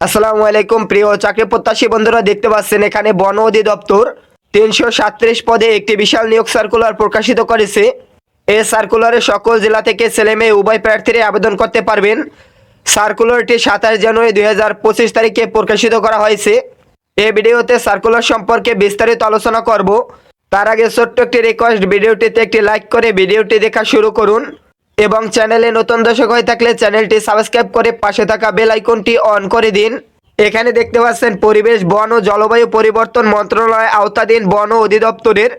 আসসালামু আলাইকুম, প্রিয় চাকরি প্রত্যাশী বন্ধুরা, দেখতে পাচ্ছেন এখানে বন অধিদপ্তর তিনশো সাতত্রিশ পদে একটি বিশাল নিয়োগ সার্কুলার প্রকাশিত করেছে। এই সার্কুলারে সকল জেলা থেকে ছেলে মেয়ে উভয় প্রার্থীরা আবেদন করতে পারবেন। সার্কুলারটি সাতাশ জানুয়ারি দুই হাজার পঁচিশ তারিখে প্রকাশিত করা হয়েছে। এই ভিডিওতে সার্কুলার সম্পর্কে বিস্তারিত আলোচনা করব। তার আগে ছোট্ট একটি রিকোয়েস্ট ভিডিওটিতে একটি লাইক করে ভিডিওটি দেখা শুরু করুন। এবং চ্যানেলে নতুন দর্শক হয়ে থাকলে চ্যানেলটি সাবস্ক্রাইব করে পাশে থাকা বেল আইকনটি অন করে দিন। এখানে দেখতে পাচ্ছেন পরিবেশ, বন ও জলবায়ু পরিবর্তন মন্ত্রণালয় আওতাধীন বন অধিদপ্তরের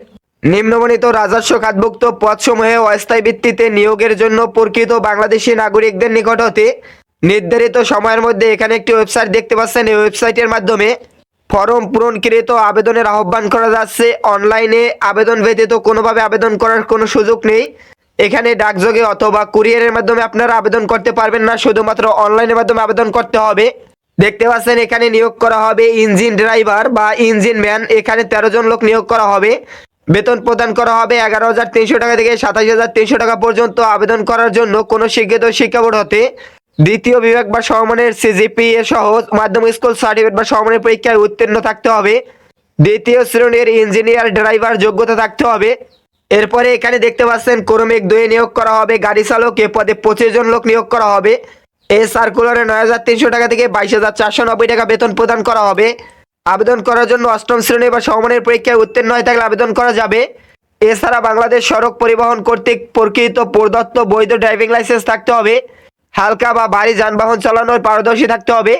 নিম্নবণিত রাজস্ব খাতভুক্ত পদসমূহে অস্থায়ী ভিত্তিতে নিয়োগের জন্য প্রকৃত বাংলাদেশি নাগরিকদের নিকট হতে নির্ধারিত সময়ের মধ্যে এখানে একটি ওয়েবসাইট দেখতে পাচ্ছেন। এই ওয়েবসাইটের মাধ্যমে ফর্ম পূরণকৃত আবেদনের আহ্বান করা যাচ্ছে। অনলাইনে আবেদন ব্যতীত কোনোভাবে আবেদন করার কোনো সুযোগ নেই। এখানে ডাকযোগে অথবা কুরিয়ারের মাধ্যমে আপনারা আবেদন করতে পারবেন না, শুধুমাত্র অনলাইনের মাধ্যমে আবেদন করতে হবে। দেখতে পাচ্ছেন, এখানে নিয়োগ করা হবে ইঞ্জিন ড্রাইভার বা ইঞ্জিন ম্যান। এখানে তেরো জন লোক নিয়োগ করা হবে। বেতন প্রদান করা হবে এগারো হাজার তিনশো টাকা থেকে সাতাশ হাজার তিনশো টাকা পর্যন্ত আবেদন করার জন্য কোনো শিক্ষিত শিক্ষা বোর্ড হতে। দ্বিতীয় বিভাগ বা সমমানের সিজিপিএ সহ মাধ্যমিক স্কুল সার্টিফিকেট বা সমমানের পরীক্ষায় উত্তীর্ণ থাকতে হবে। দ্বিতীয় শ্রেণির ইঞ্জিনিয়ার ড্রাইভার যোগ্যতা থাকতে হবে। এরপরে এখানে দেখতে পাচ্ছেন ক্রমিক দুয়ে নিয়োগ করা হবে, গাড়ি চালক, এ পদে পঁচিশ জন লোক নিয়োগ করা হবে। এই সার্কুলারে নয় হাজার তিনশো টাকা থেকে বাইশ হাজার চারশো নব্বই টাকা বেতন প্রদান করা হবে। আবেদন করার জন্য অষ্টম শ্রেণি বা সমমানের পরীক্ষায় উত্তীর্ণ হয়ে থাকলে আবেদন করা যাবে। এছাড়া বাংলাদেশ সড়ক পরিবহন কর্তৃক প্রকৃত প্রদত্ত বৈধ ড্রাইভিং লাইসেন্স থাকতে হবে। হালকা বা ভারী যানবাহন চালানোর পারদর্শী থাকতে হবে।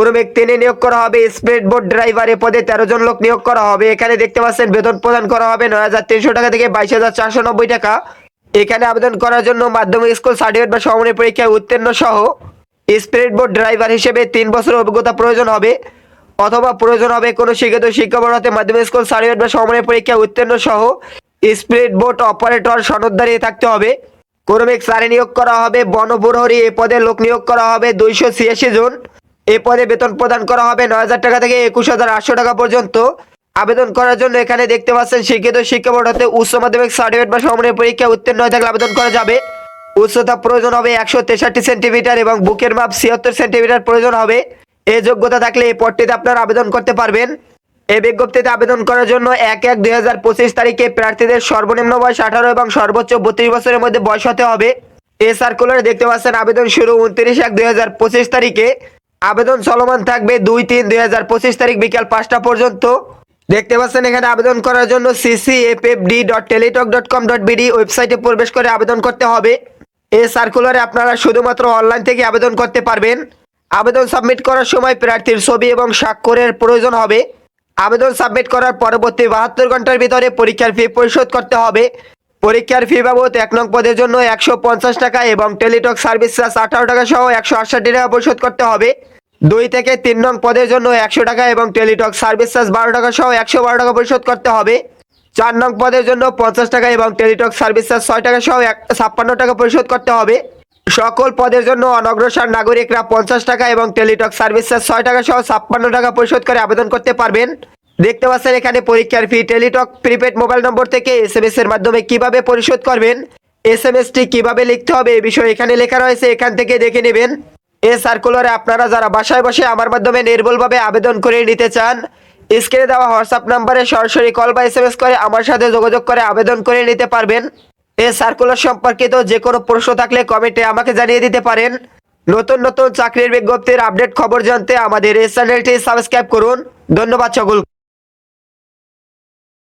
কোনো ব্যক্তি নিয়ে নিয়োগ করা হবে স্পিড বোট ড্রাইভার এ পদে তেরো জন লোক নিয়োগ করা হবে। এখানে দেখতে পাচ্ছেন বেতন প্রদান করা হবে নয় হাজার তিনশো টাকা থেকে বাইশ হাজার চারশো নব্বই টাকা। এখানে আবেদন করার জন্য মাধ্যমিক স্কুল সার্টিফিকেট বা সমমানের পরীক্ষায় উত্তীর্ণ সহ স্পিড বোট ড্রাইভার হিসেবে তিন বছরের অভিজ্ঞতা প্রয়োজন হবে অথবা প্রয়োজন হবে কোনো শিক্ষিত শিক্ষা বোর্ড হতে মাধ্যমিক স্কুল সার্টিফিকেট বা সমমানের পরীক্ষায় উত্তীর্ণ সহ স্পিড বোট অপারেটর সনদদারি থাকতে হবে। কোনো ক্রমিক সারে নিয়োগ করা হবে বনপ্রহরী এ পদে লোক নিয়োগ করা হবে দুইশো ছিয়াশি জন। এ পদে বেতন প্রদান করা হবে নয় হাজার টাকা থেকে একুশ হাজার আটশো টাকা পর্যন্ত। আবেদন করার জন্য এখানে দেখতে পাচ্ছেন শিক্ষিত শিক্ষা বোর্ড হতে উচ্চ মাধ্যমিক সার্টিফিকেট বা সমমানের পরীক্ষায় উত্তীর্ণ হয়ে থাকলে আবেদন করা যাবে। উচ্চতা প্রয়োজন হবে একশো তেষট্টি সেন্টিমিটার এবং বুকের মাপ ছিয়াত্তর সেন্টিমিটার প্রয়োজন হবে। এই যোগ্যতা থাকলে এই পদটিতে আপনারা আবেদন করতে পারবেন। এই বিজ্ঞপ্তিতে আবেদন করার জন্য এক এক দুই হাজার পঁচিশ তারিখে প্রার্থীদের সর্বনিম্ন বয়স আঠারো এবং সর্বোচ্চ বত্রিশ বছরের মধ্যে বয়স হতে হবে। এ সার্কুলারে দেখতে পাচ্ছেন আবেদন শুরু উনত্রিশ এক দুই হাজার পঁচিশ তারিখে। আবেদন চলমান থাকবে দুই তিন দুই হাজার পঁচিশ তারিখ বিকাল পাঁচটা পর্যন্ত। দেখতে পাচ্ছেন, এখানে আবেদন করার জন্য CC F F D dot Teletalk dot com dot BD ওয়েবসাইটে প্রবেশ করে আবেদন করতে হবে। এই সার্কুলারে আপনারা শুধুমাত্র অনলাইন থেকে আবেদন করতে পারবেন। আবেদন সাবমিট করার সময় প্রার্থীর ছবি এবং স্বাক্ষরের প্রয়োজন হবে। আবেদন সাবমিট করার পরবর্তী বাহাত্তর ঘণ্টার ভিতরে পরীক্ষার ফি পরিশোধ করতে হবে। পরীক্ষার ফি বাবদ এক নং পদের জন্য একশো পঞ্চাশ টাকা এবং টেলিটক সার্ভিস চার্জ আঠারো টাকা সহ একশো আটষট্টি টাকা পরিশোধ করতে হবে। দুই থেকে তিন নং পদের জন্য একশো টাকা এবং টেলিটক সার্ভিস চার্জ বারো টাকা সহ একশো বারো টাকা পরিশোধ করতে হবে। চার নং পদের জন্য পঞ্চাশ টাকা এবং টেলিটক সার্ভিস চার্জ ছয় টাকা সহ এক ছাপ্পান্ন টাকা পরিশোধ করতে হবে। সকল পদের জন্য অনগ্রসর নাগরিকরা পঞ্চাশ টাকা এবং টেলিটক সার্ভিস চার্জ ছয় টাকা সহ ছাপ্পান্ন টাকা পরিশোধ করে আবেদন করতে পারবেন। দেখতে পাচ্ছেন এখানে পরীক্ষার fee Teletalk prepaid mobile number থেকে এস এম এর মাধ্যমে কীভাবে পরিশোধ করবেন এস এম এসটি কীভাবে লিখতে হবে এই বিষয়ে এখানে লেখা রয়েছে, এখান থেকে দেখে নেবেন। এ সার্কুলারে আপনারা যারা বাসায় বসে আমার মাধ্যমে নির্ভুলভাবে আবেদন করে নিতে চান স্ক্রিনে দেওয়া হোয়াটসঅ্যাপ নাম্বারে সরাসরি কল বা এস এম এস করে আমার সাথে যোগাযোগ করে আবেদন করে নিতে পারবেন। এ সার্কুলার সম্পর্কিত যে কোনো প্রশ্ন থাকলে কমেন্টে আমাকে জানিয়ে দিতে পারেন। নতুন নতুন চাকরির বিজ্ঞপ্তির আপডেট খবর জানতে আমাদের এই চ্যানেলটি সাবস্ক্রাইব করুন। ধন্যবাদ সকল